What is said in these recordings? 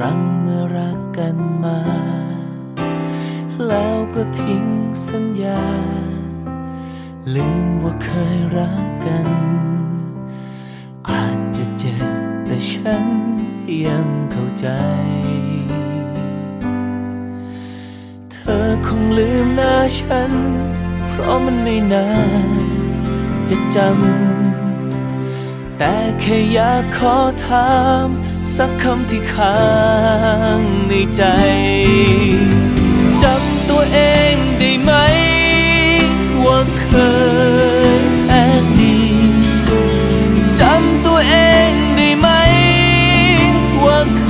ครั้งเมื่อรักกันมา แล้วก็ทิ้งสัญญา ลืมว่าเคยรักกัน อาจจะเจ็บแต่ฉันยังเข้าใจ เธอคงลืมหน้าฉัน เพราะมันไม่นานจะจำ แต่แค่อยากขอถามสักคำที่ค้างในใจจำตัวเองได้ไหม ว่าเคยแสนดีจำตัวเองได้ไหม ว่าเค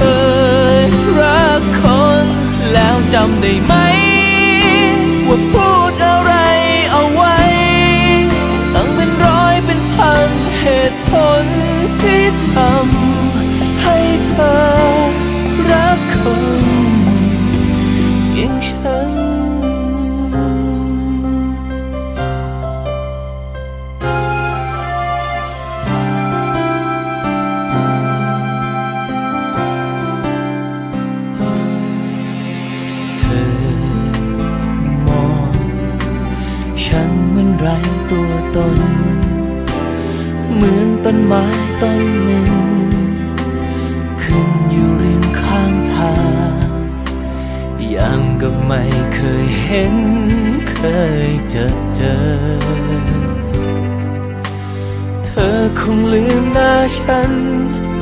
ยรักคน แล้วจำได้ไหม ว่าพู ฉันเหมือนไรตัวตน เหมือนต้นไม้ต้นหนึ่ง ขึ้นอยู่ริมข้างทางอย่างกับไม่เคยเห็น เคยเจอเจอ เธอคงลืมหน้าฉัน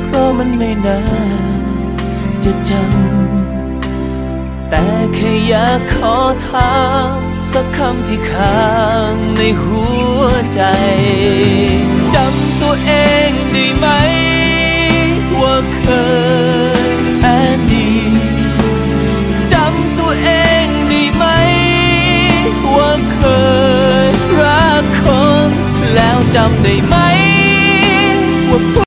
เพราะมันไม่นานจะจำแต่แค่อยากขอถาม สักคำที่ค้างในหัวใจจำตัวเองได้ไหม ว่าเคยแสนดีจำตัวเองได้ไหม ว่าเคยรักคน แล้วจำได้ไหมว่า